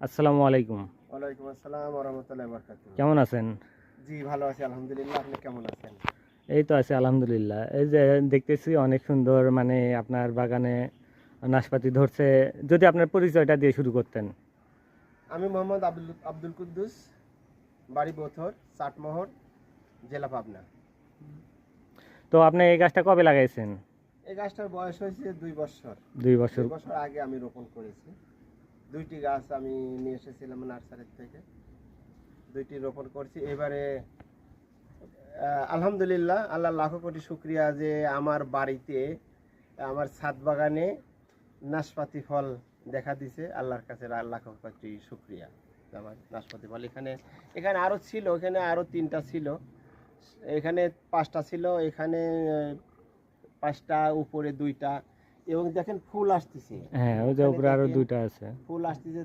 আসসালামু আলাইকুম। ওয়ালাইকুম আসসালাম ওরহমতুল্লাহ বরকাত কেমন আছেন? জি ভালো আছি আলহামদুলিল্লাহ। আপনি কেমন আছেন? এই তো আছি আলহামদুলিল্লাহ। এই যে দেখতেছি অনেক সুন্দর মানে আপনার বাগানে নাশপাতি ধরছে। যদি আপনার পরিচয়টা দিয়ে শুরু করতেন। আমি মোহাম্মদ আব্দুল আব্দুল কুদ্দুস বাড়ি বথর চাটমোহর জেলা পাবনা। তো আপনি এই গাছটা কবে লাগাইছেন? এই গাছটার বয়স হয়েছে দুই বছর। দুই বছর। বছর আগে আমি রোপণ করেছি। দুইটি গাছ আমি নিয়ে এসেছিলাম নার্সারির থেকে। দুইটি রোপণ করছি। এবারে আলহামদুলিল্লাহ, আল্লাহ লাখো কোটি শুক্রিয়া যে আমার বাড়িতে, আমার ছাদ বাগানে নাশপাতি ফল দেখা দিছে। আল্লাহর কাছে লাখো কোটি শুক্রিয়া। আমার নাশপাতি ফল। এখানে এখানে আরও ছিল, এখানে আরও তিনটা ছিল। এখানে পাঁচটা ছিল, এখানে পাঁচটা, উপরে দুইটা। এবং দেখেন ফুল আসতেছে। হ্যাঁ ওই যে উপরে আরও দুইটা আছে। ফুল আসতেছে।